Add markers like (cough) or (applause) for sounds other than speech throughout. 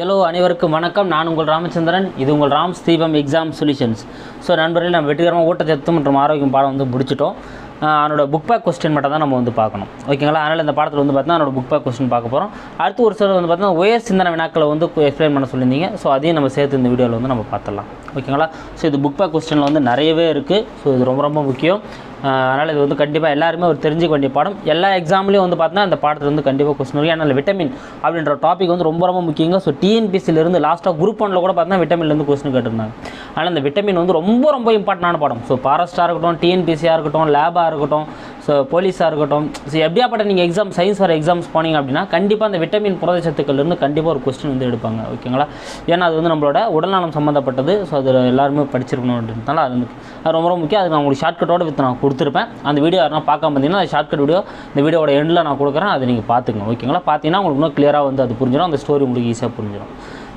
Hello அனைவருக்கும் வணக்கம். நான் உங்கள் ராமச்சந்திரன். இது உங்கள் ராம் ஸ்தீபம் எக்ஸாம் சொல்யூஷன்ஸ் ஸோ நண்பர்களே நம்ம வெற்றிகரமாக ஊட்டச்சத்து மற்றும் ஆரோக்கியம் பாடம் வந்து முடிச்சிட்டோம். அதனோட புக் பேக் கொஸ்டின் மட்டும் தான் நம்ம வந்து பார்க்கணும். ஓகேங்களா அதனால் இந்த பாடத்தில் வந்து பார்த்தீங்கன்னா அதனோட புக் பேக் கொஸ்டின் பார்க்க போகிறோம் அடுத்து ஒரு சிலர் வந்து பார்த்தீங்கன்னா உயர் சிந்தனை வினாக்களை வந்து எக்ஸ்பிளைன் பண்ண சொல்லியிருந்தீங்க. ஸோ அதையும் நம்ம சேர்த்து இந்த வீடியோவில் வந்து நம்ம பார்த்துடலாம். ஓகேங்களா ஸோ இது புக் பேக் கொஸ்டினில் வந்து நிறையவே இருக்குது ஸோ இது ரொம்ப ரொம்ப முக்கியம். அதனால் இது வந்து கண்டிப்பாக எல்லாருமே ஒரு தெரிஞ்சுக்க வேண்டிய பாடம். எல்லா எக்ஸாம்லேயும் வந்து பார்த்தீங்கன்னா அந்த பாடத்தில் வந்து கண்டிப்பாக கொஸ்டின் வரும். ஏன்னா விட்டமின் அப்படின்ற டாபிக் வந்து ரொம்ப ரொம்ப முக்கியங்க. ஸோ டிஎன்பிசிலிருந்து லாஸ்ட்டாக குரூப் ஒன்ல கூட பார்த்தீங்கன்னா விட்டமின்லேருந்து கொஸ்டின் கேட்டிருந்தாங்க. ஆனால் அந்த விட்டமின் வந்து ரொம்ப ரொம்ப இம்பார்ட்டண்டான பாடம். ஸோ ஃபாரஸ்ட்டாக இருக்கட்டும் டிஎன்பிசியாக இருக்கட்டும் லேபாக இருக்கட்டும் ஸோ போலீஸாக இருக்கட்டும். ஸோ எப்படியாப்பட்ட நீங்கள் எக்ஸாம் சயின்ஸ் வர எக்ஸாம்ஸ் போனீங்க அப்படின்னா கண்டிப்பாக அந்த விட்டமின் புரதச்சத்துக்கள்லேருந்து கண்டிப்பாக ஒரு கொஸ்டின் வந்து எடுப்பாங்க. ஓகேங்களா ஏன்னா அது வந்து நம்மளோட உடல்நலம் சம்மந்தப்பட்டது ஸோ அது எல்லாருமே படிச்சிருக்கணும் அப்படின்றதுனால அது வந்து அது ரொம்ப ரொம்ப முக்கியம். அது நான் உங்களுக்கு ஷார்ட்கட்டோட வித்து நான் கொடுத்துருப்பேன். அந்த வீடியோ யாரும் பார்க்காம பார்த்தீங்கன்னா அந்த ஷார்ட்கட் வீடியோ இந்த வீடியோட எண்டில் நான் கொடுக்குறேன். அதை நீங்கள் பார்த்துக்கங்க. ஓகேங்களா பார்த்தீங்கன்னா உங்களுக்கு இன்னும் கிளியராக வந்து அது புரிஞ்சிடும். அந்த ஸ்டோரி உங்களுக்கு ஈஸியாக புரிஞ்சிடும்.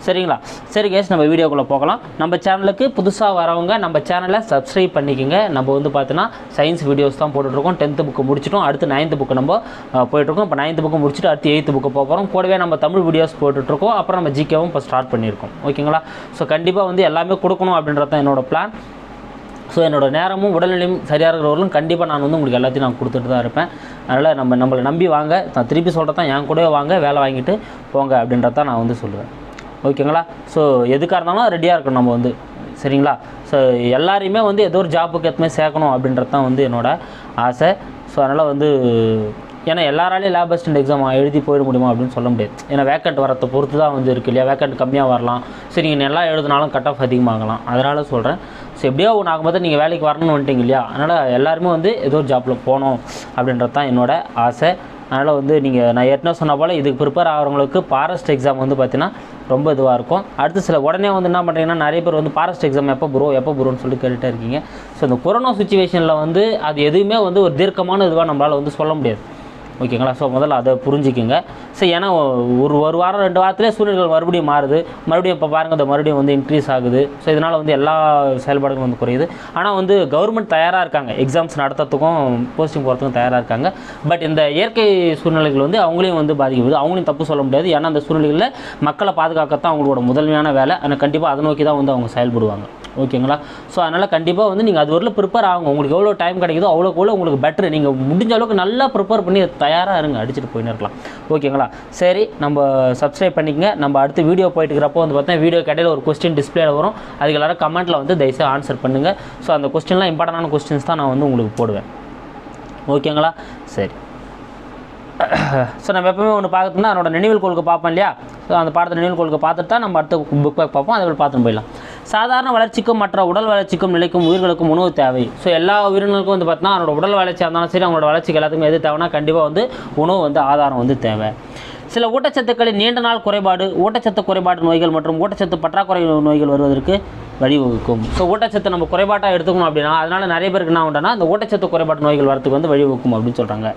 சரிங்களா? சரி கேஸ் நம்ம வீடியோக்குள்ளே போகலாம். நம்ம சேனலுக்கு புதுசாக வரவங்க நம்ம சேனலை சப்ஸ்கிரைப் பண்ணிக்கோங்க. நம்ம வந்து பார்த்தீங்கன்னா சயின்ஸ் வீடியோஸ் தான் போட்டுட்ருக்கோம். டென்த்து புக்கு முடிச்சிட்டோம். அடுத்து நைன்த்து புக்கு நம்ம போயிட்டுருக்கோம் இப்போ நைன்த்து புக்கு முடிச்சுட்டு அடுத்து எயித்து புக்கு போகிறோம் கூடவே நம்ம தமிழ் வீடியோஸ் போட்டுட்ருக்கோம். அப்புறம் நம்ம ஜிகேவும் இப்போ ஸ்டார்ட் பண்ணியிருக்கோம். ஓகேங்களா? ஸோ கண்டிப்பாக வந்து எல்லாமே கொடுக்கணும் அப்படின்றது தான் என்னோட பிளான் ஸோ என்னோடய நேரமும் உடல்நிலையும் சரியாக இருக்கிறவர்களும் கண்டிப்பாக நான் வந்து உங்களுக்கு எல்லாத்தையும் நான் கொடுத்துட்டு தான் இருப்பேன். அதனால் நம்ம நம்மளை நம்பி வாங்க. நான் திருப்பி சொல்கிறது தான் என் கூடவே வாங்க. வேலை வாங்கிட்டு போங்க அப்படின்றத தான் நான் வந்து சொல்லுவேன். ஓகேங்களா? ஸோ எதுக்காக இருந்தாலும் ரெடியாக இருக்கணும் நம்ம வந்து. சரிங்களா? ஸோ எல்லாரையுமே வந்து ஏதோ ஒரு ஜாப்புக்கு எத்தனை சேர்க்கணும் அப்படின்றது தான் வந்து என்னோடய ஆசை. ஸோ அதனால் வந்து ஏன்னா எல்லாராலையும் லேப் அசிஸ்டன்ட் எக்ஸாம் எழுதி போயிட முடியுமா அப்படின்னு சொல்ல முடியாது. ஏன்னா வேக்கண்ட் வரத்தை பொறுத்து தான் வந்து இருக்குது இல்லையா? வேக்கண்ட் கம்மியாக வரலாம். சரி நீங்கள் நல்லா எழுதினாலும் கட் ஆஃப் அதிகமாகலாம் அதனால் சொல்கிறேன் ஸோ எப்படியோ ஒன்று ஆகும்போது நீங்கள் வேலைக்கு வரணும்னு வந்துட்டீங்க இல்லையா? அதனால் எல்லாருமே வந்து ஏதோ ஒரு ஜாப்பில் போகணும் அப்படின்றது தான் என்னோடய ஆசை. அதனால் வந்து நீங்கள் நான் ஏற்கனவே சொன்ன போல் இதுக்கு ப்ரிப்பேர் ஆகிறவங்களுக்கு ஃபாரஸ்ட் எக்ஸாம் வந்து பார்த்தீங்கன்னா ரொம்ப இதுவாக இருக்கும். அடுத்து சில உடனே வந்து என்ன பண்ணுறீங்கன்னா நிறைய பேர் வந்து ஃபாரஸ்ட் எக்ஸாம் எப்போ ப்ரோ எப்போ ப்ரோன்னு சொல்லிட்டு கேட்டுகிட்டே இருக்கீங்க. ஸோ இந்த கொரோனா சுச்சுவேஷனில் வந்து அது எதுவுமே வந்து ஒரு தீர்க்கமான இதுவாக நம்மளால் வந்து சொல்ல முடியாது. ஓகேங்களா? ஸோ முதல்ல அதை புரிஞ்சுக்குங்க. ஸோ ஏன்னா ஒரு ஒரு வாரம் ரெண்டு வாரத்துலேயே சூழ்நிலைகள் மறுபடியும் மாறுது. மறுபடியும் இப்போ பாருங்கள் அது மறுபடியும் வந்து இன்க்ரீஸ் ஆகுது. ஸோ இதனால் வந்து எல்லா செயல்பாடுகளும் வந்து குறையுது. ஆனால் வந்து கவர்மெண்ட் தயாராக இருக்காங்க. எக்ஸாம்ஸ் நடத்துறதுக்கும் போஸ்டிங் போகிறதுக்கும் தயாராக இருக்காங்க. பட் இந்த இயற்கை சூழ்நிலைகள் வந்து அவங்களையும் வந்து பாதிக்குது. அவங்களையும் தப்பு சொல்ல முடியாது. ஏன்னா அந்த சூழ்நிலைகளில் மக்களை பாதுகாக்கத்தான் அவங்களோட முதன்மையான வேலை. ஆனால் கண்டிப்பாக அதை நோக்கி தான் வந்து அவங்க செயல்படுவாங்க. ஓகேங்களா? ஸோ அதனால் கண்டிப்பாக வந்து நீங்கள் அது வரல ப்ரிப்பேர் ஆகுங்க. உங்களுக்கு எவ்வளோ டைம் கிடைக்குதோ அவ்வளோக்கு எவ்வளோ உங்களுக்கு பெட்ரு நீங்கள் முடிஞ்ச அளவுக்கு நல்லா ப்ரிப்பேர் பண்ணி தயாராக இருங்க. அடிச்சுட்டு போயின்னு இருக்கலாம். ஓகேங்களா? சரி நம்ம சப்ஸ்கிரைப் பண்ணிக்கங்க. நம்ம அடுத்து வீடியோ போயிட்டு இருக்கிறப்போ வந்து பார்த்தா வீடியோ கடையில் ஒரு கொஸ்டின் டிஸ்பிளேல வரும். அதுக்கு எல்லாரும் கமெண்ட்டில் வந்து தயவுசெய்து ஆன்சர் பண்ணுங்கள் ஸோ அந்த கொஸ்டின்லாம் இம்பார்ட்டண்டான கொஸ்டின்ஸ் தான் நான் வந்து உங்களுக்கு போடுவேன். ஓகேங்களா? சரி. (coughs) ஸோ நம்ம எப்பவுமே ஒன்று பார்க்கணும்னா அதனோட நினைவில் கொள்கை பார்ப்போம் இல்லையா? ஸோ அந்த பாடத்தை நினைவில் கொள்கை பார்த்துட்டு தான் நம்ம அடுத்த புக் பேக் பார்ப்போம். அதை பார்த்துட்டு போயிடலாம். சாதாரண வளர்ச்சிக்கும் மற்ற உடல் வளர்ச்சிக்கும் நிலைக்கும் உயிர்களுக்கும் உணவு தேவை. ஸோ எல்லா உயிரினங்களுக்கும் வந்து பார்த்தீங்கன்னா அவனோட உடல் வளர்ச்சியாக இருந்தாலும் சரி அவங்களோட வளர்ச்சிக்கு எல்லாத்துக்கும் எது தேவைன்னா கண்டிப்பாக வந்து உணவு வந்து ஆதாரம் வந்து தேவை. சில ஊட்டச்சத்துக்களின் நீண்ட நாள் குறைபாடு ஊட்டச்சத்து குறைபாடு நோய்கள் மற்றும் ஊட்டச்சத்து பற்றாக்குறை நோய்கள் வருவதற்கு வழிவகுக்கும். ஸோ ஊட்டச்சத்து நம்ம குறைபாட்டாக எடுத்துக்கணும் அப்படின்னா அதனால் நிறைய பேருக்கு என்ன உண்டனா அந்த ஊட்டச்சத்து குறைபாடு நோய்கள் வரத்துக்கு வந்து வழிவகுக்கும் அப்படின்னு சொல்கிறாங்க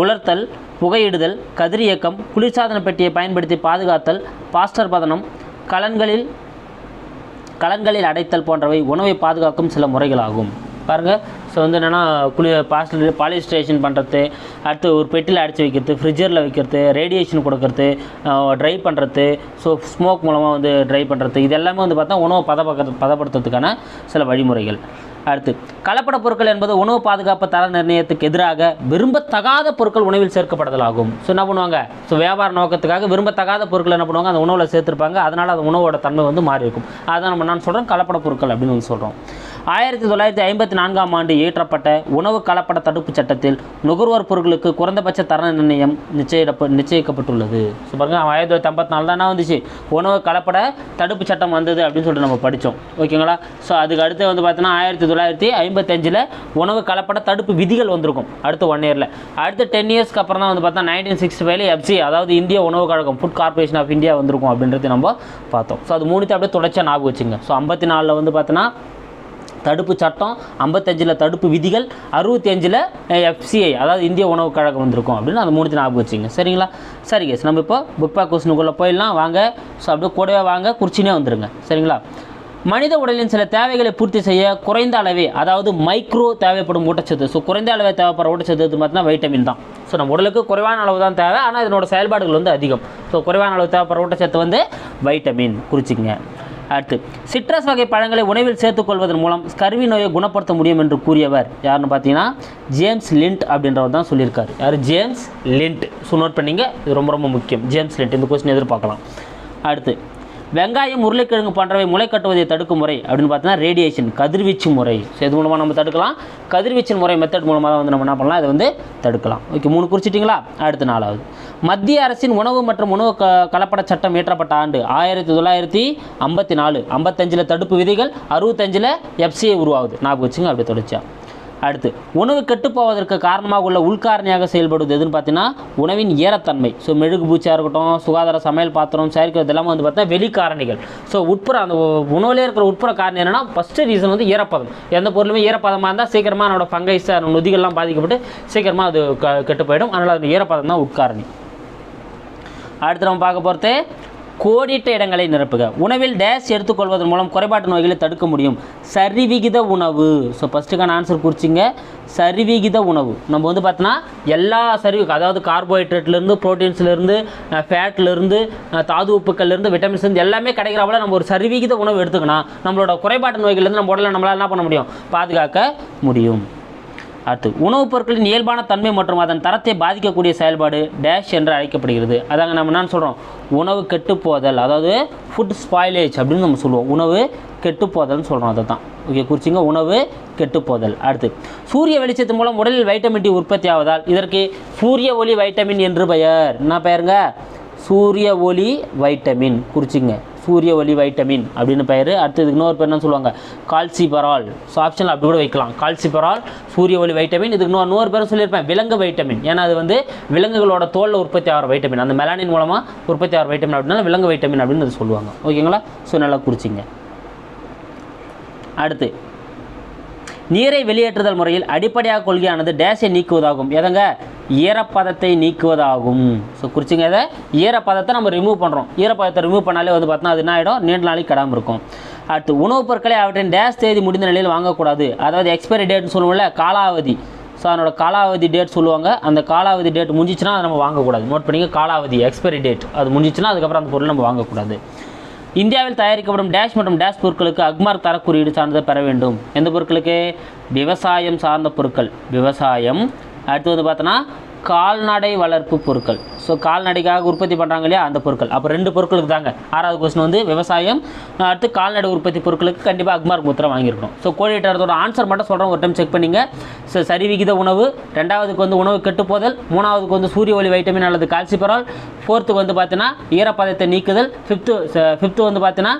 உலர்த்தல் புகையிடுதல் கதிரியக்கம் குளிர்சாதன பெட்டியை பயன்படுத்தி பாதுகாத்தல் பாஸ்டர் பதனம் கலன்களில் கலன்களில் அடைத்தல் போன்றவை உணவை பாதுகாக்கும் சில முறைகளாகும். பாருங்கள் ஸோ வந்து என்னென்னா குளி பாஸ்டர் பாலிஸ்டேஷன் பண்ணுறது அடுத்து ஒரு பெட்டியில் அடைச்சி வைக்கிறது ஃப்ரிட்ஜரில் வைக்கிறது ரேடியேஷன் கொடுக்கறது ட்ரை பண்ணுறது ஸோ ஸ்மோக் மூலமாக வந்து ட்ரை பண்ணுறது இது எல்லாமே வந்து பார்த்தா உணவை பதப்பக்க பதப்படுத்துறதுக்கான சில வழிமுறைகள். அடுத்து கலப்பட பொருட்கள் என்பது உணவு பாதுகாப்பு தர நிர்ணயத்துக்கு எதிராக விரும்பத்தகாத பொருட்கள் உணவில் சேர்க்கப்படுதலாகும். ஸோ என்ன பண்ணுவாங்க? ஸோ வியாபார நோக்கத்துக்காக விரும்பத்தகாத பொருட்கள் என்ன பண்ணுவாங்க? அந்த உணவில் சேர்த்துருப்பாங்க. அதனால் அந்த உணவோட தன்மை வந்து மாறி இருக்கும் அதான் நம்ம நான் சொல்கிறோம் கலப்பட பொருட்கள் அப்படின்னு வந்து சொல்கிறோம் ஆயிரத்தி தொள்ளாயிரத்தி ஐம்பத்தி நான்காம் ஆண்டு இயற்றப்பட்ட உணவு கலப்பட தடுப்பு சட்டத்தில் நுகர்வோர் பொருட்களுக்கு குறைந்தபட்ச தர நிர்ணயம் நிச்சயிடப்ப நிச்சயிக்கப்பட்டுள்ளது. ஸோ பாருங்க ஆயிரத்தி தொள்ளாயிரத்தி ஐம்பத்தி நாலு தானே வந்துச்சு. உணவு கலப்பட தடுப்பு சட்டம் வந்தது அப்படின்னு சொல்லிட்டு நம்ம படித்தோம் ஓகேங்களா? ஸோ அதுக்கு அடுத்து வந்து பார்த்தீங்கன்னா ஆயிரத்தி தொள்ளாயிரத்தி ஐம்பத்தஞ்சில் உணவு கலப்பட தடுப்பு விதிகள் வந்திருக்கும். அடுத்து ஒன் இயரில் அடுத்து டென் இயர்ஸ்க்கு அப்புறம் தான் வந்து பார்த்தா நைன்டீன் சிக்ஸ்டி ஃபைவ்ல எஃப்சி அதாவது இந்திய உணவு கழகம் ஃபுட் கார்ப்பரேஷன் ஆஃப் இந்தியா வந்திருக்கும் அப்படின்றது நம்ம பார்த்தோம். ஸோ அது மூணுத்தையும் அப்படியே தொடர்ச்சியாக ஞாபகம் வச்சுங்க. ஸோ ஐம்பத்தி நாலில் வந்து பார்த்தீங்கன்னா தடுப்பு சட்டம் ஐம்பத்தஞ்சில் தடுப்பு விதிகள் அறுபத்தி அஞ்சில் எஃப்சிஐ அதாவது இந்திய உணவு கழகம் வந்திருக்கும் அப்படின்னு அந்த மூணுத்தையும் ஞாபகம் வச்சுங்க சரிங்களா? சரி கேஸ் நம்ம இப்போ புக் பேக் கொஸ்டினுக்குள்ளே போயிடலாம். வாங்க. ஸோ அப்படியே கூடவே வாங்க. குறிச்சினே வந்துடுங்க சரிங்களா? மனித உடலின் சில தேவைகளை பூர்த்தி செய்ய குறைந்த அளவே அதாவது மைக்ரோ தேவைப்படும் ஊட்டச்சத்து. ஸோ குறைந்த அளவே தேவைப்படுற ஊட்டச்சத்து பார்த்தீங்கன்னா வைட்டமின் தான். ஸோ நம்ம உடலுக்கு குறைவான அளவு தான் தேவை. ஆனால் இதனோட செயல்பாடுகள் வந்து அதிகம். ஸோ குறைவான அளவு தேவைப்படுற ஊட்டச்சத்து வந்து வைட்டமின் குறிச்சிக்கங்க. அடுத்து சிட்ரஸ் வகை பழங்களை உணவில் சேர்த்துக்கொள்வதன் மூலம் ஸ்கர்வி நோயை குணப்படுத்த முடியும் என்று கூறியவர் யாருன்னு பார்த்தீங்கன்னா ஜேம்ஸ் லிண்ட் அப்படின்றவர் தான் சொல்லியிருக்கார். யார்? James lint. ஸோ நோட் பண்ணிங்க இது ரொம்ப ரொம்ப முக்கியம். James Lind. இந்த கொஸ்டின் எதிர்பார்க்கலாம். அடுத்து வெங்காயம் உருளைக்கிழங்கு போன்றவை முளை கட்டுவதை தடுக்கும் முறை அப்படின்னு பார்த்தீங்கன்னா ரேடியேஷன் கதிர்வீச்சு முறை. ஸோ இது மூலமாக நம்ம தடுக்கலாம். கதிர்வீச்சு முறை மெத்தட் மூலமாக தான் வந்து நம்ம என்ன பண்ணலாம்? இதை வந்து தடுக்கலாம். ஓகே மூணு குறிச்சிட்டிங்களா? அடுத்த நாலாவது. மத்திய அரசின் உணவு மற்றும் உணவு க கலப்பட சட்டம் இயற்றப்பட்ட ஆண்டு ஆயிரத்தி தொள்ளாயிரத்தி ஐம்பத்தி நாலு. ஐம்பத்தஞ்சில் தடுப்பு விதிகள் அறுபத்தஞ்சில் எஃப்சிஐ உருவாகுது. ஞாபகம் வச்சுங்க அப்படி தொடர்ச்சியா. அடுத்து உணவு கெட்டுப்போவதற்கு காரணமாக உள்ள உள்காரணியாக செயல்படுவது எதுன்னு பார்த்தீங்கன்னா உணவின் ஈரத்தன்மை ஸோ மெழுகு பூச்சியாக இருக்கட்டும் சுகாதார சமையல் பாத்திரம் செயற்கை இதெல்லாம் வந்து பார்த்தீங்கன்னா வெளிக்காரணிகள். ஸோ உட்புற அந்த உணவுலேயே இருக்கிற உட்புற காரணம் என்னன்னா ஃபஸ்ட்டு ரீசன் வந்து ஈரப்பதம் எந்த பொருளுமே ஈரப்பதமாக இருந்தால் சீக்கிரமாக அதனோட ஃபங்கைஸ் நொதிகள்லாம் பாதிக்கப்பட்டு சீக்கிரமாக அது க கெட்டு போயிடும். அதனால் அது ஈரப்பதம் தான் உட்காரணி. அடுத்து நம்ம பார்க்க போகிறது கோடிட்ட இடங்களை நிரப்புக. உணவில் டேஷ் எடுத்துக்கொள்வதன் மூலம் குறைபாட்டு நோய்களை தடுக்க முடியும். சரிவிகித உணவு. ஸோ ஃபஸ்ட்டுக்கான ஆன்சர் குறிச்சிங்க. சரிவிகித உணவு. நம்ம வந்து பார்த்தோன்னா எல்லா சரி அதாவது கார்போஹைட்ரேட்லேருந்து ப்ரோட்டீன்ஸ்லேருந்து ஃபேட்லேருந்து தாது உப்புக்கள்லேருந்து விட்டமின்ஸ்லேருந்து எல்லாமே கிடைக்கிறவள நம்ம ஒரு சரிவிகித உணவு எடுத்துக்கணும். நம்மளோட குறைபாட்டு நோய்கள்லேருந்து நம்ம உடலை நம்மளால் என்ன பண்ண முடியும்? பாதுகாக்க முடியும். அடுத்து உணவுப் பொருட்களின் இயல்பான தன்மை மற்றும் அதன் தரத்தை பாதிக்கக்கூடிய செயல்பாடு டேஷ் என்று அழைக்கப்படுகிறது. அதாங்க நம்ம என்ன சொல்கிறோம் உணவு கெட்டுப்போதல். அதாவது ஃபுட் ஸ்பாயிலேஜ் அப்படின்னு நம்ம சொல்லுவோம். உணவு கெட்டுப்போதல்னு சொல்கிறோம் அதை தான் ஓகே குறிச்சிங்க. உணவு கெட்டுப்போதல். அடுத்து சூரிய வெளிச்சத்தின் மூலம் உடலில் வைட்டமின் டி உற்பத்தி ஆவதால் இதற்கு சூரிய ஒளி வைட்டமின் என்று பெயர். என்ன பெயருங்க? சூரிய ஒளி வைட்டமின் குறிச்சிங்க. சூரிய ஒளி வைட்டமின் அப்படின்னு பெயர். அடுத்தது இன்னொரு பேர் என்ன சொல்லுவாங்க கால்சிபரால். ஸோ ஆப்ஷனில் அப்படி கூட வைக்கலாம். கால்சிபரால் சூரிய ஒளி வைட்டமின் இதுக்கு இன்னொரு இன்னொரு பேரும் சொல்லியிருப்பேன் விலங்கு வைட்டமின். ஏன்னா அது வந்து விலங்குகளோட தோலில் உற்பத்தி ஆகிற வைட்டமின். அந்த மெலானின் மூலமாக உற்பத்தி ஆகிற வைட்டமின் அப்படின்னா விலங்கு வைட்டமின் அப்படின்னு அது சொல்லுவாங்க. ஓகேங்களா ஸோ நல்லா குறிச்சிங்க. அடுத்து நீரை வெளியேற்றுதல் முறையில் அடிப்படையாக கொள்கையானது டேஷை நீக்குவதாகும். எதங்க? ஈரப்பதத்தை நீக்குவதாகும். ஸோ குறிச்சிங்க இதை. ஈரப்பதத்தை நம்ம ரிமூவ் பண்ணுறோம் ஈரப்பதத்தை ரிமூவ் பண்ணாலே வந்து பார்த்தோன்னா அது என்ன ஆகிடும் நீண்ட நாளைக்கு கிடாமல் இருக்கும். அடுத்து உணவுப் பொருட்களை அவற்றின் டேஷ் தேதி முடிந்த நிலையில் வாங்கக்கூடாது. அதாவது எக்ஸ்பைரி டேட்னு சொல்லுவோம்ல காலாவதி. ஸோ அதனோட காலாவதி டேட் சொல்லுவாங்க. அந்த காலாவதி டேட் முடிஞ்சிச்சுன்னா அதை நம்ம வாங்கக்கூடாது. நோட் பண்ணிங்க காலாவதி எக்ஸ்பைரி டேட் அது முடிஞ்சிச்சுன்னா அதுக்கப்புறம் அந்த பொருள் நம்ம வாங்கக்கூடாது. இந்தியாவில் தயாரிக்கப்படும் டேஷ் மற்றும் டேஷ் பொருட்களுக்கு அக்மார்க் தர குறியீடு சார்ந்ததை பெற வேண்டும். எந்த பொருட்களுக்கு? விவசாயம் சார்ந்த பொருட்கள். விவசாயம் அடுத்து வந்து பார்த்தோன்னா கால்நடை வளர்ப்பு பொருட்கள். ஸோ கால்நடைக்காக உற்பத்தி பண்ணுறாங்க இல்லையா? அந்த பொருட்கள். அப்போ ரெண்டு பொருட்களுக்கு தாங்க. ஆறாவது கொஸ்டின் வந்து விவசாயம். அடுத்து கால்நடை உற்பத்தி பொருட்களுக்கு கண்டிப்பாக அக்மார்க் முத்திரை வாங்கியிருக்கணும். ஸோ கோடிட்டோட ஆன்சர் மட்டும் சொல்கிறேன் ஒரு டைம் செக் பண்ணிங்க. ஸோ சரிவிகித உணவு. ரெண்டாவதுக்கு வந்து உணவு கெட்டுப்போதல் மூணாவதுக்கு வந்து சூரிய ஒளி வைட்டமின் அல்லது கால்சிபரால் ஃபோர்த்துக்கு வந்து பார்த்தீங்கன்னா ஈரப்பதத்தை நீக்குதல். ஃபிஃப்த்து ஃபிஃப்த்து வந்து பார்த்தீங்கன்னா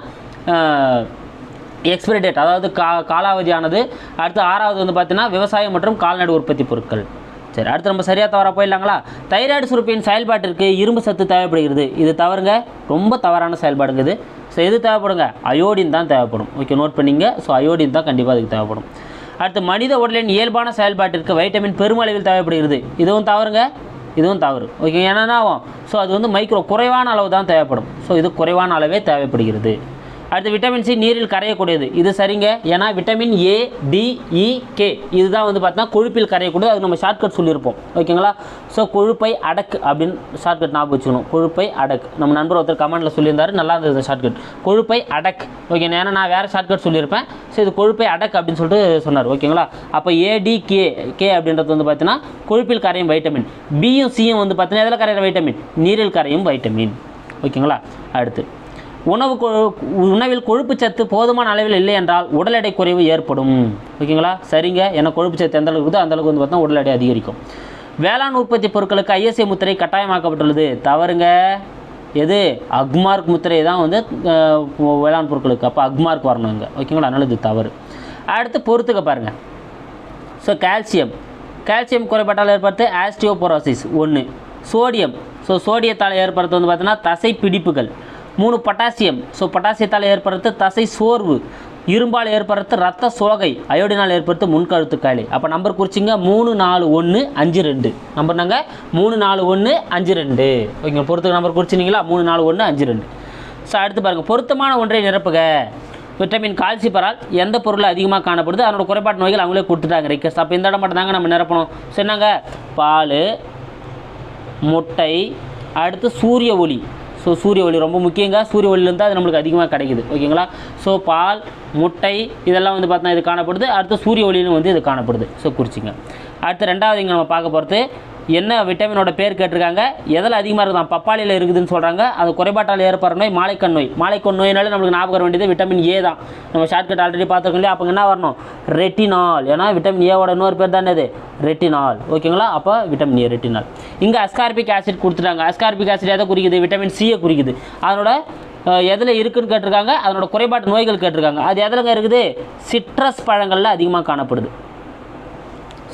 எக்ஸ்பிரி டேட் அதாவது கா காலாவதியானது. அடுத்து ஆறாவது வந்து பார்த்தீங்கன்னா விவசாயம் மற்றும் கால்நடை உற்பத்தி பொருட்கள். சரி அடுத்து நம்ம சரியாக தவறாக போயிடலாங்களா? தைராய்டு சுரப்பியின் செயல்பாட்டிற்கு இரும்பு சத்து தேவைப்படுகிறது. இது தவறுங்க ரொம்ப தவறான செயல்பாடுங்க இது. ஸோ எது தேவைப்படுங்க? அயோடின் தான் தேவைப்படும். ஓகே நோட் பண்ணிங்க. ஸோ அயோடின் தான் கண்டிப்பாக அதுக்கு தேவைப்படும். அடுத்து மனித உடலின் இயல்பான செயல்பாட்டிற்கு வைட்டமின் பெருமளவில் தேவைப்படுகிறது. இதுவும் தவறுங்க? இதுவும் தவறு. ஓகே என்னென்ன ஆகும்? ஸோ அது வந்து மைக்ரோ குறைவான அளவு தான் தேவைப்படும். ஸோ இது குறைவான அளவே தேவைப்படுகிறது. அடுத்து விட்டமின் சி நீரில் கரையக்கூடியது. இது சரிங்க? ஏன்னா vitamin A D E K இதுதான் வந்து பார்த்தீங்கன்னா கொழுப்பில் கரையக்கூடியது. அது நம்ம ஷார்ட்கட் சொல்லியிருப்போம். ஓகேங்களா? ஸோ கொழுப்பை அடக்கு அப்படின்னு ஷார்ட்கட் ஞாபகம் வச்சுக்கணும். கொழுப்பை அடக்கு. நம்ம நண்பர் ஒருத்தர் கமெண்ட்டில் சொல்லியிருந்தாரு. நல்லா இருந்தது ஷார்ட்கட் கொழுப்பை அடக் ஓகே ஏன்னா நான் வேறு ஷார்ட்கட் சொல்லியிருப்பேன். ஸோ இது கொழுப்பை அடக் அப்படின்னு சொல்லிட்டு சொன்னார். ஓகேங்களா? அப்போ ஏடி கே கே அப்படின்றது வந்து பார்த்தீங்கன்னா கொழுப்பில் கரையும் வைட்டமின் பியும் சியும் வந்து பார்த்தீங்கன்னா எதில் கரையிற வைட்டமின் நீரில் கரையும் வைட்டமின் ஓகேங்களா? அடுத்து. உணவு உணவில் கொழுப்பு சத்து போதுமான அளவில் இல்லை என்றால் உடல் எடை குறைவு ஏற்படும். ஓகேங்களா? சரிங்க. ஏன்னா கொழுப்பு சத்து எந்த அளவுக்கு இருக்குதோ அந்தளவுக்கு வந்து பார்த்தா உடல் எடை அதிகரிக்கும். வேளாண் உற்பத்தி பொருட்களுக்கு ஐஎஸ்ஐ முத்திரை கட்டாயமாக்கப்பட்டுள்ளது. தவறுங்க. எது? அக்மார்க் முத்திரை தான் வந்து வேளாண் பொருட்களுக்கு. அப்போ அக்மார்க் வரணுங்க ஓகேங்களா? அதனால் இது தவறு. அடுத்து பொறுத்துக்க பாருங்கள் ஸோ கால்சியம் கால்சியம் குறைபாட்டால் ஏற்படுத்து ஆஸ்டியோபோரோசிஸ் ஒன்று சோடியம் ஸோ சோடியத்தால் ஏற்படுறது வந்து பார்த்தீங்கன்னா தசை பிடிப்புகள் மூணு பொட்டாசியம் ஸோ பொட்டாசியத்தால் ஏற்படுறது தசை சோர்வு. இரும்பால் ஏற்படுறது ரத்த சோகை. அயோடினால் ஏற்படுத்த முன்கழுத்து காலி அப்போ நம்பர் குறிச்சிங்க. மூணு நாலு ஒன்று அஞ்சு ரெண்டு. நம்பர் நாங்கள் மூணு நாலு ஒன்று அஞ்சு ரெண்டு. ஓகேங்க பொறுத்துக்கு நம்பர் குறிச்சிங்களா மூணு நாலு ஒன்று அஞ்சு ரெண்டு. ஸோ அடுத்து பாருங்கள் பொருத்தமான ஒன்றை நிரப்புக. விட்டமின் கால்சிபரால் எந்த பொருள் அதிகமாக காணப்படுது? அதனோட குறைபாட்டு நோய்கள் அவங்களே கொடுத்துட்டாங்க. ரிக்கஸ் அப்போ இந்த இடம் மட்டும் தாங்க நம்ம நிரப்பணும். சொன்னாங்க பால் முட்டை அடுத்து சூரிய ஒளி. ஸோ சூரிய ஒளி ரொம்ப முக்கியங்க. சூரிய ஒளியிலேருந்து அது நம்மளுக்கு அதிகமாக கிடைக்குது. ஓகேங்களா? ஸோ பால் முட்டை இதெல்லாம் வந்து பார்த்தா இது காணப்படுது. அடுத்து சூரிய ஒளியிலும் வந்து இது காணப்படுது. ஸோ குறிச்சிங்க. அடுத்து ரெண்டாவது இங்கே நம்ம பார்க்க போகிறது என்ன விட்டமினோட பேர் கேட்டிருக்காங்க? எதில் அதிகமாக இருக்குதான்? பப்பாளியில் இருக்குதுன்னு சொல்கிறாங்க அது குறைபாட்டால் ஏற்படுற நோய் மாலைக்கண் நோய். மாலைக்கண் நோயினாலே நம்மளுக்கு ஞாபகம் வேண்டியது விட்டமின் ஏ தான். நம்ம ஷார்ட்கட் ஆல்ரெடி பார்த்துருக்கோம் இல்லையா? அப்போ என்ன வரணும்? ரெட்டினால் ஏன்னா விட்டமின் ஏவோட இன்னொரு பேர் தானே இது? ரெட்டினால் ஓகேங்களா அப்போ விட்டமின் ஏ ரெட்டினால் இங்கே அஸ்கார்பிக் ஆசிட் கொடுத்துட்டாங்க. அஸ்கார்பிக் ஆசிட் எதை குறிக்குது? விட்டமின் சியை குறிக்குது. அதனோட எதில் இருக்குன்னு கேட்டிருக்காங்க? அதனோட குறைபாட்டு நோய்கள் கேட்டிருக்காங்க. அது எதில் இருக்குது? சிட்ரஸ் பழங்களில் அதிகமாக காணப்படுது.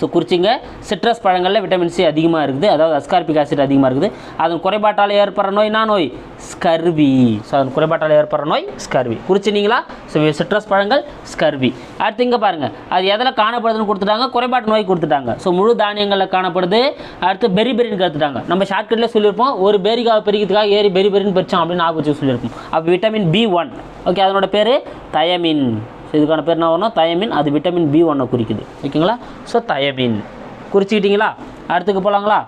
ஸோ குறிச்சிங்க சிட்ரஸ் பழங்களில் விட்டமின் சி அதிகமாக இருக்குது. அதாவது அஸ்கார்பிக் ஆசிட் அதிகமாக இருக்குது. அதன் குறைபாட்டால் ஏற்படுற நோய் என்ன நோய்? ஸ்கர்வி ஸோ அதன் குறைபாட்டால் ஏற்படுற நோய் ஸ்கர்வி குறிச்சினீங்களா? ஸோ சிட்ரஸ் பழங்கள் ஸ்கர்வி அடுத்து இங்கே பாருங்கள் அது எதில் காணப்படுதுன்னு கொடுத்துட்டாங்க? குறைபாட்டு நோய் கொடுத்துட்டாங்க. ஸோ முழு தானியங்களில் காணப்படுது. அடுத்து பெரி பெரின்னு கற்றுட்டாங்க நம்ம ஷார்ட்கட்டில் சொல்லியிருப்போம். ஒரு பேரிக்காவை பெருக்கிறதுக்காக ஏறி பெரி பெரின்னு பறிச்சோம் அப்படின்னு ஆபத்து சொல்லியிருப்போம். அப்போ விட்டமின் பி ஒன் ஓகே அதனோட பேர் தயமின் ஸோ இதுக்கான பேர் என்ன வரணும் தயமின் அது விட்டமின் பி ஒன்னை குறிக்குது. ஓகேங்களா? ஸோ தயமின் குறிச்சிக்கிட்டீங்களா? அடுத்துக்கு போகலாங்களா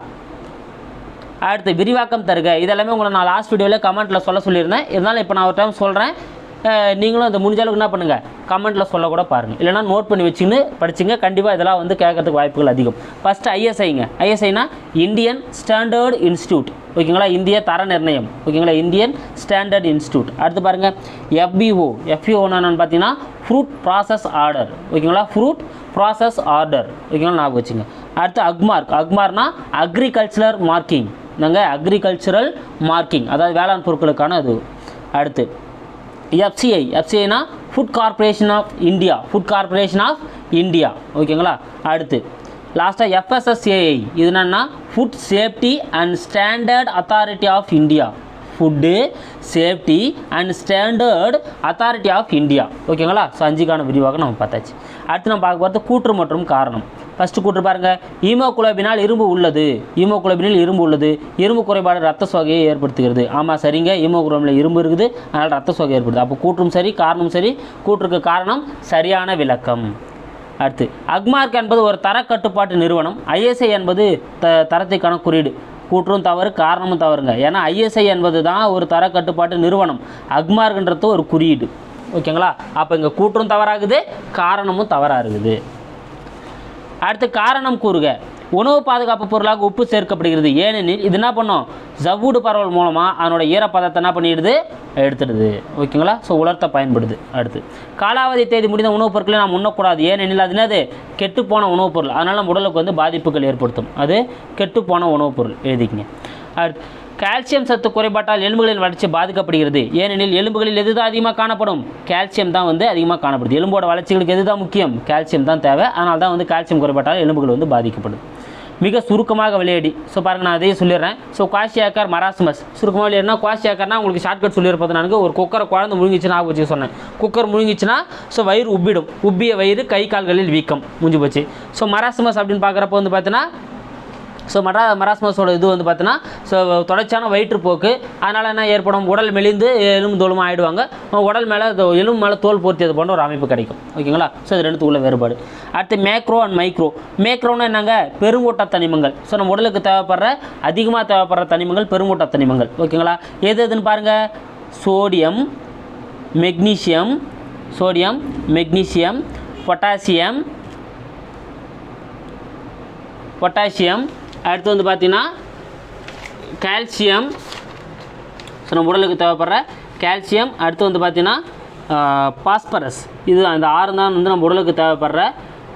அடுத்து விரிவாக்கம் தருக. இதெல்லாமே உங்களை நான் லாஸ்ட் வீடியோவில் கமெண்ட்டில் சொல்ல சொல்லியிருந்தேன். இருந்தாலும் இப்போ நான் ஒரு டைம் சொல்கிறேன் நீங்களும் அதை முடிஞ்ச அளவுக்கு என்ன பண்ணுங்கள் கமெண்ட்டில் சொல்ல கூட பாருங்கள் இல்லைனா நோட் பண்ணி வச்சுன்னு படிச்சுங்க. கண்டிப்பாக இதெல்லாம் வந்து கேட்கறதுக்கு வாய்ப்புகள் அதிகம். ஃபஸ்ட்டு ஐஎஸ்ஐங்க ஐஎஸ்ஐனா இந்தியன் ஸ்டாண்டர்ட் இன்ஸ்டியூட் ஓகேங்களா? இந்திய தர நிர்ணயம். ஓகேங்களா? இந்தியன் ஸ்டாண்டர்ட் இன்ஸ்டியூட் அடுத்து பாருங்கள் எஃபிஓ எஃபிஓ என்னன்னு பார்த்தீங்கன்னா ஃப்ரூட் ப்ராசஸ் ஆர்டர் ஓகேங்களா? ஃப்ரூட் ப்ராசஸ் ஆர்டர் ஓகேங்களா? ஞாபகம் வச்சுங்க. அடுத்து அக்மார்க் அக்மார்னா அக்ரிகல்ச்சரல் மார்க்கிங் நாங்கள் அக்ரிகல்ச்சரல் மார்க்கிங் அதாவது வேளாண் பொருட்களுக்கான அது அடுத்து FCI எஃப்சிஐனா food corporation of India food corporation of India ஓகேங்களா அடுத்து. லாஸ்ட்டாக எஃப்எஸ்எஸ்ஏஐ இது என்னென்னா food safety and standard authority of India food safety and standard authority of India ஓகேங்களா ஸோ அஞ்சுக்கான விரிவாக நம்ம பார்த்தாச்சு. அடுத்து நம்ம பார்க்க போகிறது கூற்று மற்றும் காரணம். ஃபஸ்ட்டு கூற்று பாருங்கள் ஈமோகுளோபினால் இரும்பு உள்ளது. ஈமோகுளோபினில் இரும்பு உள்ளது. இரும்பு குறைபாடு ரத்த சோகையை ஏற்படுத்துகிறது. ஆமாம் சரிங்க. ஈமோகுளோபினில் இரும்பு இருக்குது. அதனால் ரத்த சோகை ஏற்படுது. அப்போ கூற்றும் சரி காரணம் சரி. கூற்றுக்கு காரணம் சரியான விளக்கம். அடுத்து அக்மார்க் என்பது ஒரு தர கட்டுப்பாட்டு நிறுவனம். ஐஎஸ்ஐ என்பது த தரத்திற்கான குறியீடு. கூற்றும் தவறு காரணமும் தவறுங்க. ஏன்னா ஐஎஸ்ஐ என்பது தான் ஒரு தர கட்டுப்பாட்டு நிறுவனம். அக்மார்க்ன்றது ஒரு குறியீடு. ஓகேங்களா? அப்போ இங்கே கூற்றும் தவறாகுது காரணமும் தவறாக இருக்குது அடுத்து காரணம் கூறுக. உணவு பாதுகாப்பு பொருளாக உப்பு சேர்க்கப்படுகிறது. ஏனெனில் இது என்ன பண்ணும்? ஜவ்வூடு பரவல் மூலமாக அதனோட ஈரப்பதத்தை என்ன பண்ணிடுது? எடுத்துடுது. ஓகேங்களா? ஸோ உலர்த்த பயன்படுது. அடுத்து. காலாவதி தேதி முடிந்த உணவுப் பொருட்களை நாம் உண்ணக்கூடாது. ஏனெனில் அது என்னது? கெட்டுப்போன உணவுப் பொருள். அதனால் நம்ம உடலுக்கு வந்து பாதிப்புகள் ஏற்படுத்தும். அது கெட்டுப்போன உணவுப் பொருள். எழுதிக்கங்க. அடுத்து. கால்சியம் சத்து குறைபாட்டால் எலும்புகளின் வளர்ச்சி பாதிக்கப்படுகிறது. ஏனெனில் எலும்புகளில் எது தான் அதிகமாக காணப்படும்? கால்சியம் தான் வந்து அதிகமாக காணப்படுது. எலும்போட வளர்ச்சிகளுக்கு எது தான் முக்கியம்? கால்சியம் தான் தேவை. அதனால தான் வந்து கால்சியம் குறைபாட்டால் எலும்புகள் வந்து பாதிக்கப்படுது. மிக சுருக்கமாக விளையாடி. ஸோ பாருங்கள் நான் அதையும் சொல்லிடுறேன். ஸோ குவாஷியாக்கர் மராசமஸ் சுருக்கமாக விளையாடினா குவாஷியாக்கர்னா உங்களுக்கு ஷார்ட்கட் சொல்லியிருப்பது நான் ஒரு குக்கரை குழந்தை முழுங்கிச்சுன்னா ஆக வச்சு சொன்னேன். குக்கர் முழுங்கிச்சுன்னா ஸோ வயிறு உப்பிடும். உப்பிய வயிறு கை கால்களில் வீக்கம். முடிஞ்சு போச்சு. ஸோ மராசமஸ் அப்படின்னு பார்க்குறப்ப வந்து பார்த்தீங்கன்னா ஸோ மரா மராஸ்மஸோட இது வந்து பார்த்தீங்கன்னா ஸோ தொடர்ச்சியான வயிற்றுப்போக்கு. அதனால் என்ன ஏற்படும்? உடல் மெலிந்து எலும்பு தோலுமா ஆகிடுவாங்க உடல் மேலே எலும்பு மேலே தோல் போர்த்தியது போன்ற ஒரு அமைப்பு கிடைக்கும். ஓகேங்களா? ஸோ இது ரெண்டுத்துக்குள்ள வேறுபாடு. அடுத்து மேக்ரோ அண்ட் மைக்ரோ. மேக்ரோன்னா என்னங்க? பெருங்கூட்ட தனிமங்கள். ஸோ நம்ம உடலுக்கு தேவைப்படுற அதிகமாக தேவைப்படுற தனிமங்கள் பெருங்கூட்ட தனிமங்கள். ஓகேங்களா? எது எதுன்னு பாருங்கள் sodium magnesium sodium magnesium potassium potassium அடுத்து வந்து பார்த்திங்கன்னா கால்சியம் ஸோ நம்ம உடலுக்கு தேவைப்படுற கால்சியம் அடுத்து வந்து பார்த்திங்கன்னா பாஸ்பரஸ் இது அந்த ஆறு தான் வந்து நம்ம உடலுக்கு தேவைப்படுற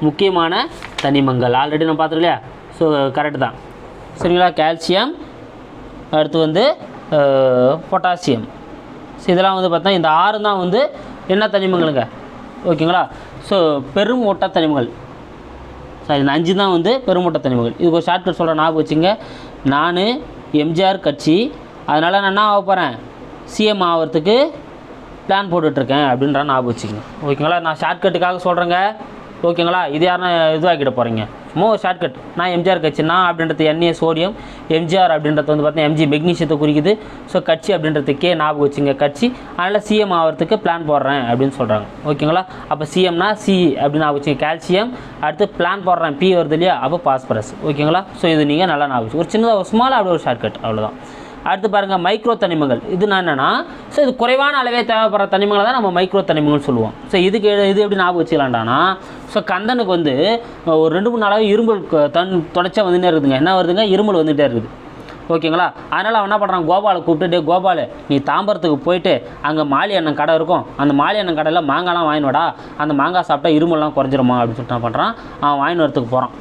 முக்கியமான தனிமங்கள். ஆல்ரெடி நம்ம பார்த்துருக்கோம் இல்லையா? ஸோ கரெக்டு தான். சரிங்களா? கால்சியம் அடுத்து வந்து பொட்டாசியம் ஸோ இதெல்லாம் வந்து பார்த்தா இந்த ஆறு தான் வந்து என்ன தனிமங்களுங்க? ஓகேங்களா ஸோ பெரும் ஓட்ட தனிமங்கள். சாரி இந்த அஞ்சு தான் வந்து பெருமூட்ட தனிமங்கள். இதுக்கு ஒரு ஷார்ட்கட் சொல்கிறேன் ஞாபகம் வச்சுங்க நான் எம்ஜிஆர் கட்சி அதனால் நான் என்ன ஆக போகிறேன் சிஎம் ஆகிறதுக்கு பிளான் போட்டுட்ருக்கேன் அப்படின்ற ஞாபகம் வச்சுக்கோங்க. ஓகேங்களா நான் ஷார்ட்கட்டுக்காக சொல்கிறேங்க ஓகேங்களா இது யாரும் இதுவாக்கிட போகிறீங்க சும்மா ஷார்ட்கட் நான் எம்ஜிஆர் கட்சி நான் அப்படின்றது என்ஏ சோடியம் எம்ஜிஆர் அப்படின்றது வந்து பார்த்தீங்கன்னா எம்ஜி மெக்னீஷியத்தை குறிக்குது. ஸோ கட்சி அப்படின்றதுக்கே ஞாபகம் வச்சுங்க கட்சி. அதனால் சிஎம் ஆகிறதுக்கு பிளான் போடுறேன் அப்படின்னு சொல்கிறாங்க ஓகேங்களா அப்போ சிஎம்னா சி அப்படின்னு ஞாபகம் வச்சுங்க கால்சியம் அடுத்து பிளான் போடுறேன் பி வருது இல்லையா? அப்போ பாஸ்பரஸ் ஓகேங்களா ஸோ இது நீங்கள் நல்லா ஞாபகம் ஒரு சின்னதாக ஒரு ஸ்மால் அப்படி ஒரு ஷார்ட்கட் அவ்வளோதான் அடுத்து பாருங்கள் மைக்ரோ தனிமங்கள். இது நான் என்னென்னா ஸோ இது குறைவான அளவே தேவைப்படுற தனிமங்களை தான் நம்ம மைக்ரோ தனிமங்கள் சொல்லுவோம். ஸோ இதுக்கு இது எப்படி ஞாபகம் வச்சுக்கலாம்டானா ஸோ கந்தனுக்கு வந்து ஒரு ரெண்டு மூணு நாளாகவே இரும்பல் தன் தொடச்சா வந்துட்டே இருக்குதுங்க. என்ன வருதுங்க? இருமல் வந்துகிட்டே இருக்குது. ஓகேங்களா? அதனால் அவன் என்ன பண்ணுறான் கோபாலை கூப்பிட்டு டே கோபால் நீ தாம்பரத்துக்கு போயிட்டு அங்கே மாலி அண்ணன் கடை இருக்கும். அந்த மாலி அண்ணன் கடையில் மாங்காய்லாம் வாங்கினோடா வாடா. அந்த மாங்காய் சாப்பிட்டா இருமல்லாம் குறைஞ்சிருமா? அப்படின்னு சொல்லிட்டு என்ன பண்ணுறான் அவன் வாங்கின்னு வரத்துக்கு போகிறான்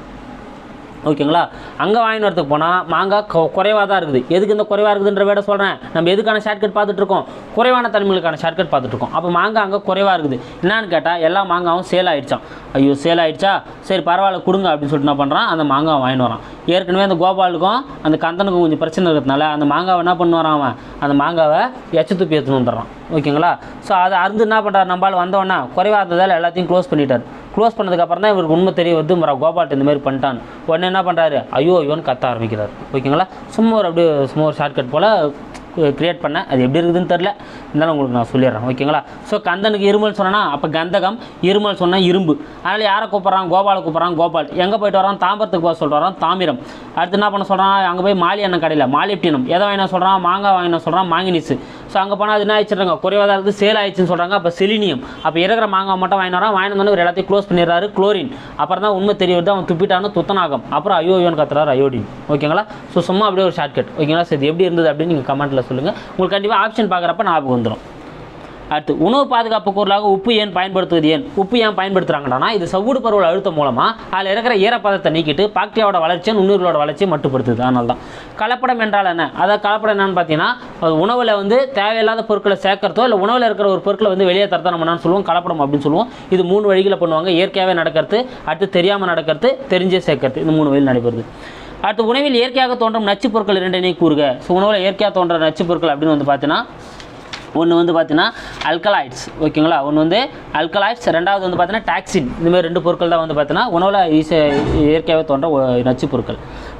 ஓகேங்களா? அங்கே வாங்கிட்டு வரதுக்கு போனால் மாங்காய் கொ குறைவாக தான் இருக்குது. எதுக்கு இந்த குறைவாக இருக்குதுன்ற வேட சொல்கிறேன் நம்ம எதுக்கான ஷார்ட்கட் பார்த்துட்டு இருக்கோம் குறைவான தன்மைகளுக்கான ஷார்ட்கட் பார்த்துட்ருக்கோம் அப்போ மாங்காய் அங்கே குறைவாக இருக்குது. என்னன்னு கேட்டால் எல்லா மாங்காவும் சேல் ஆகிடுச்சான் ஐயோ சேல் ஆகிடுச்சா சரி பரவாயில்ல கொடுங்க அப்படின்னு சொல்லிட்டு என்ன பண்ணுறான் அந்த மாங்காய் வாங்கிட்டு வரான். ஏற்கனவே அந்த கோபாலுக்கும் அந்த கந்தனுக்கும் கொஞ்சம் பிரச்சனை இருக்கிறதுனால அந்த மாங்காவை என்ன பண்ணுவாரான் அவன்? அந்த மாங்காவை எச்சு துப்பி எடுத்துன்னு வந்துடுறான். ஓகேங்களா? ஸோ அதை அருந்து என்ன பண்ணுறாரு நம்மளால் வந்தவொடனே குறைவாக இருந்ததால் எல்லாத்தையும் க்ளோஸ் பண்ணிட்டார். க்ளோஸ் பண்ணதுக்கப்புறம் தான் இவருக்கு உண்மை தெரிய வந்து மர கோபால்ட்ட இந்த மாதிரி பண்ணிட்டான். உடனே என்ன பண்ணுறாரு ஐயோ ஐயோன்னு கத்த ஆரம்பிக்கிறார். ஓகேங்களா? சும்மா ஒரு அப்படியே சும்மா ஒரு ஷார்ட்கட் போல் கிரியேட் பண்ணேன் அது எப்படி இருக்குதுன்னு தெரில இருந்தாலும் உங்களுக்கு நான் சொல்லிடுறேன். ஓகேங்களா? ஸோ கந்தனுக்கு இருமல் சொன்னா அப்போ கந்தகம் இருமல் சொன்னால் இரும்பு. அதனால் யாரை கூப்பிட்றான்? கோபாலை கூப்பிட்றான் கோபால். எங்கே போயிட்டு வரான் தாம்பரத்துக்கு போக சொல்கிறான் தாமிரம். அடுத்து என்ன பண்ண சொல்கிறான் அங்கே போய் மாலி எண்ணெய் கடையில் மாலிப்டினம் எதை வாங்கினா சொல்கிறான் மாங்காய் வாங்கினா சொல்கிறான் மாங்கினிஸு ஸோ அங்கே போனால் அது என்ன ஆயிடுச்சுறாங்க குறைவாக தான் இருக்குது சேல் ஆயிடுச்சுன்னு சொல்கிறாங்க அப்போ செலினியம் அப்போ இருக்கிற மாங்காய் மட்டும் வாங்கி வரான் வாங்கிட்டு வந்து ஒரு எல்லாத்தையும் க்ளோஸ் பண்ணிடுறாரு. குளோரின் அப்புறம் தான் உண்மை தெரியுது அவன் துப்பிட்டான்னு துத்தனாகும் அப்புறம் ஐயோ ஐயோன்னு கத்துறாரு அயோடின் ஓகேங்களா? ஸோ சும்மா அப்படியே ஒரு ஷார்ட்கட் ஓகேங்களா? சரி இது எப்படி இருந்தது அப்படின்னு நீங்கள் கமெண்ட்டில் சொல்லுங்கள் உங்களுக்கு கண்டிப்பாக ஆப்ஷன் பார்க்குறப்ப ஞாபகம் வந்துடும் அடுத்து உணவு பாதுகாப்பு பொருளாக உப்பு ஏன் பயன்படுத்துவது ஏன்? உப்பு ஏன் பயன்படுத்துகிறாங்கன்னா இது சவுடு பருவ அழுத்தம் மூலமாக அதில் இருக்கிற ஈரப்பதத்தை நீக்கிட்டு பாக்டீரியாவோட வளர்ச்சியை நுண்ணுயிர்களோட வளர்ச்சியை மட்டுப்படுத்துது. அதனால தான் கலப்படம் என்றால் என்ன? அதை கலப்படம் என்னன்னு பார்த்தீங்கன்னா அது உணவில் வந்து தேவையில்லாத பொருட்களை சேர்க்கறதோ இல்லை உணவில் இருக்கிற ஒரு பொருட்களை வந்து வெளியே தரத்தா நம்ம என்னன்னு சொல்லுவோம்? கலப்படம் அப்படின்னு சொல்லுவோம். இது மூணு வழிகளை பண்ணுவாங்க. இயற்கையாகவே நடக்கிறது அடுத்து தெரியாமல் நடக்கிறது தெரிஞ்சே சேர்க்கறது. இந்த மூணு வழியில் நடைபெறுது. அடுத்து உணவில் இயற்கையாக தோன்றும் நச்சுப் பொருட்கள் இரண்டினை கூறுக. ஸோ உணவில் இயற்கையாக தோன்ற நச்சுப் பொருட்கள் அப்படின்னு வந்து பார்த்தீங்கன்னா ஒன்று வந்து பார்த்தீங்கன்னா அல்கலாய்ட்ஸ் ஓகேங்களா? ஒன்று வந்து அல்கலாய்ட்ஸ் ரெண்டாவது வந்து பார்த்தீங்கன்னா டாக்ஸின் இந்தமாதிரி ரெண்டு பொருட்கள் தான் வந்து பார்த்தீங்கன்னா உணவில் ஈஸியாக இயற்கையாக தோன்ற நச்சு பொருட்கள்.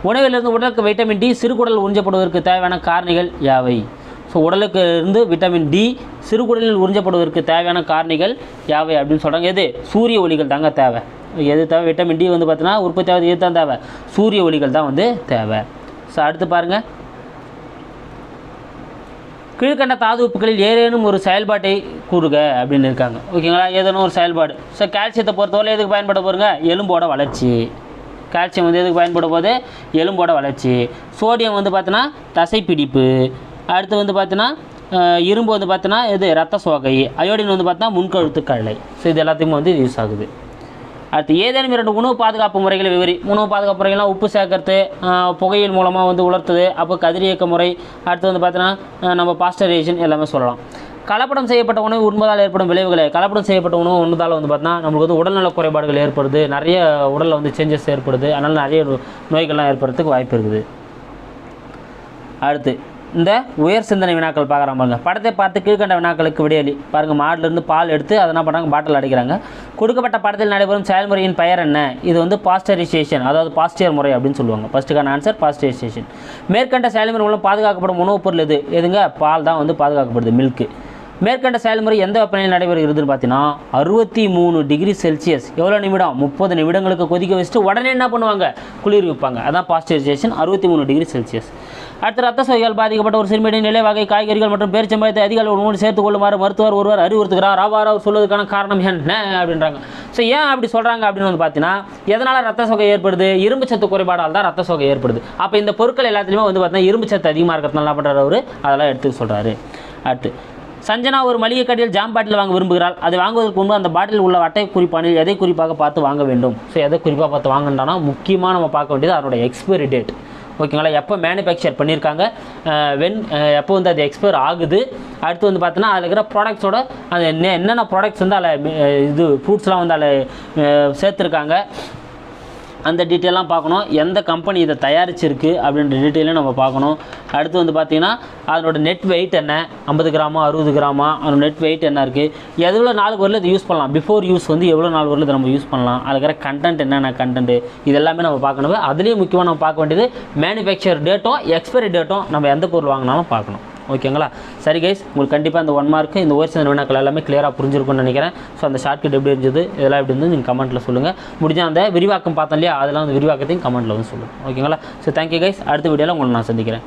உணவிலிருந்து உடலுக்கு வைட்டமின் டி சிறுகுடல் உறிஞ்சப்படுவதற்கு தேவையான காரணிகள் யாவை? ஸோ உடலுக்கு இருந்து விட்டமின் டி சிறுகுடலில் உறிஞ்சப்படுவதற்கு தேவையான காரணிகள் யாவை அப்படின்னு சொல்கிறாங்க எது? சூரிய ஒளிகள் தாங்க தேவை. எது தேவை? விட்டமின் டி வந்து பார்த்தீங்கன்னா உற்பத்தி ஆகுது தான் தேவை? சூரிய ஒளிகள் தான் வந்து தேவை. ஸோ அடுத்து பாருங்கள் கீழ்கண்ட தாது உப்புகளில் ஏதேனும் ஒரு செயல்பாட்டை கூறுக அப்படின்னு இருக்காங்க. ஓகேங்களா? ஏதேனும் ஒரு செயல்பாடு. ஸோ கால்சியத்தை பொறுத்தவரை எதுக்கு பயன்பட போகிறங்க எலும்போட வளர்ச்சி. கால்சியம் வந்து எதுக்கு பயன்பட போது எலும்போட வளர்ச்சி. சோடியம் வந்து பார்த்தீங்கன்னா தசைப்பிடிப்பு. அடுத்து வந்து பார்த்தீங்கன்னா இரும்பு வந்து பார்த்தீங்கன்னா இது ரத்த சோகை. அயோடின் வந்து பார்த்தீங்கன்னா முன்கழுத்து கழலை ஸோ இது எல்லாத்தையுமே வந்து யூஸ் ஆகுது. அடுத்து ஏதேனும் இரண்டு உணவு பாதுகாப்பு முறைகளை விவரி உணவு பாதுகாப்பு முறைகள்லாம் உப்பு சேர்க்கறது புகையில் மூலமாக வந்து உலர்த்துது அப்போ கதிரியக்க முறை அடுத்து வந்து பார்த்தீங்கன்னா நம்ம பாஸ்டரைசேஷன் எல்லாமே சொல்லலாம். கலப்படம் செய்யப்பட்ட உணவு உண்பதால் ஏற்படும் விளைவுகளை. கலப்படம் செய்யப்பட்ட உணவு உண்பதால் வந்து பார்த்தீங்கன்னா நம்மளுக்கு வந்து உடல்நல குறைபாடுகள் ஏற்படுது நிறைய உடலில் வந்து சேஞ்சஸ் ஏற்படுது அதனால் நிறைய நோய்கள்லாம் ஏற்படுறதுக்கு வாய்ப்பு இருக்குது. அடுத்து இந்த உயர் சிந்தனை வினாக்கள் பார்க்குறாங்க பாருங்கள் படத்தை பார்த்து கீழ்கண்ட வினாக்களுக்கு விடையளி பாருங்கள் மாடுலேருந்து பால் எடுத்து அதை என்ன பண்ணுறாங்க பாட்டில் அடிக்கிறாங்க. கொடுக்கப்பட்ட படத்தில் நடைபெறும் செயல்முறையின் பெயர் என்ன? இது வந்து பாஸ்டரைசேஷன் அதாவது பாஸ்டியர் முறை அப்படின்னு சொல்லுவாங்க. ஃபஸ்ட்டுக்கான ஆன்சர் பாஸ்டரைசேஷன் மேற்கண்ட செயல்முறை மூலம் பாதுகாக்கப்படும் உணவுப் பொருள் எது? எதுங்க? பால் தான் வந்து பாதுகாக்கப்படுது மில்க்கு மேற்கண்ட செயல்முறை எந்த வெப்பநிலையில் நடைபெறுகிறதுன்னு பார்த்தீங்கன்னா அறுபத்தி மூணு டிகிரி செல்சியஸ். எவ்வளோ நிமிடம்? முப்பது நிமிடங்களுக்கு கொதிக்க வச்சுட்டு உடனே என்ன பண்ணுவாங்க? குளிர் வைப்பாங்க அதான் பாஸ்டரைசேஷன் அறுபத்தி மூணு டிகிரி செல்சியஸ். அடுத்து ரத்த சோகையால் பாதிக்கப்பட்ட ஒரு சிறுமியின் நிலை வகை காய்கறிகள் மற்றும் பேரிச்சம்பழத்தை அதிக அளவு உணவு சேர்த்துக் கொள்ளுமாறு மருத்துவர் ஒருவர் அறிவுறுத்துகிறார். அவ்வாறு அவர் சொல்வதற்கான காரணம் என்ன அப்படின்றாங்க. ஸோ ஏன் அப்படி சொல்கிறாங்க அப்படின்னு வந்து பார்த்தீங்கன்னா எதனால் ரத்த சோகை ஏற்படுது? இரும்பு சத்து குறைபாடால் தான் ரத்த சோகை ஏற்படுது. அப்போ இந்த பொருட்கள் எல்லாத்துலேயுமே வந்து பார்த்தீங்கன்னா இரும்பு சத்து அதிகமாக இருக்கிறதுனால என்ன பண்ணுறாரு அவர்? அதெல்லாம் எடுத்து சொல்கிறாரு அடுத்து சஞ்சனா ஒரு மளிகை கடையில் ஜாம் பாட்டில் வாங்க விரும்புகிறாள். அதை வாங்குவதற்கு முன்பு அந்த பாட்டில் உள்ள அட்டை குறிப்பானில் எதை குறிப்பாக பார்த்து வாங்க வேண்டும்? ஸோ எதை குறிப்பாக பார்த்து வாங்கண்டானா முக்கியமாக நம்ம பார்க்க வேண்டியது அதனுடைய எக்ஸ்பைரி டேட் ஓகேங்களா? எப்போ மேனுஃபேக்சர் பண்ணியிருக்காங்க வென் எப்போ வந்து அது எக்ஸ்பயர் ஆகுது? அடுத்து வந்து பார்த்தீங்கன்னா அதில் இருக்கிற ப்ராடக்ட்ஸோட அது என்ன என்னென்ன ப்ராடக்ட்ஸ் வந்து அதில் இது ஃப்ரூட்ஸ்லாம் வந்து அதில் சேர்த்துருக்காங்க? அந்த டீட்டெயிலாம் பார்க்கணும். எந்த கம்பெனி இதை தயாரிச்சிருக்கு அப்படின்ற டீட்டெயிலும் நம்ம பார்க்கணும். அடுத்து வந்து பார்த்திங்கன்னா அதனோட நெட் வெயிட் என்ன? ஐம்பது கிராமா அறுபது கிராமா? அதோட நெட் வெயிட் என்ன இருக்குது எவ்வளோ நாளுக்கு வரல இதை யூஸ் பண்ணலாம்? பிஃபோர் யூஸ் வந்து எவ்வளோ நாள் வரல இதை நம்ம யூஸ் பண்ணலாம்? அதில் இருக்கிற கண்டென்ட் என்னென்ன கண்டென்ட் இது எல்லாமே நம்ம பார்க்கணும். அதுலேயும் முக்கியமாக நம்ம பார்க்க வேண்டியது மேனுஃபேக்சர் டேட்டும் எக்ஸ்பைரி டேட்டும் நம்ம எந்த பொருள் வாங்கினாலும் பார்க்கணும். ஓகேங்களா? சரி கைஸ் உங்களுக்கு கண்டிப்பாக இந்த ஒன் மார்க்கு இந்த ஒரு சில வினாக்கள் எல்லாமே கிளியராக புரிஞ்சிருக்கும்னு நினைக்கிறேன். ஸோ அந்த ஷார்ட்கட் எப்படி இருந்தது இதெல்லாம் எப்படி இருந்து நீங்கள் கமெண்ட்டில் சொல்லுங்கள் முடிஞ்சால் அந்த விரிவாக்கம் பார்த்தோம் இல்லையா அதெல்லாம் அந்த விரிவாக்கத்தையும் கமெண்ட்டில் வந்து சொல்லுங்கள் ஓகேங்களா? ஸோ தேங்க்யூ கைஸ் அடுத்த வீடியோவில் உங்களை நான் சந்திக்கிறேன்.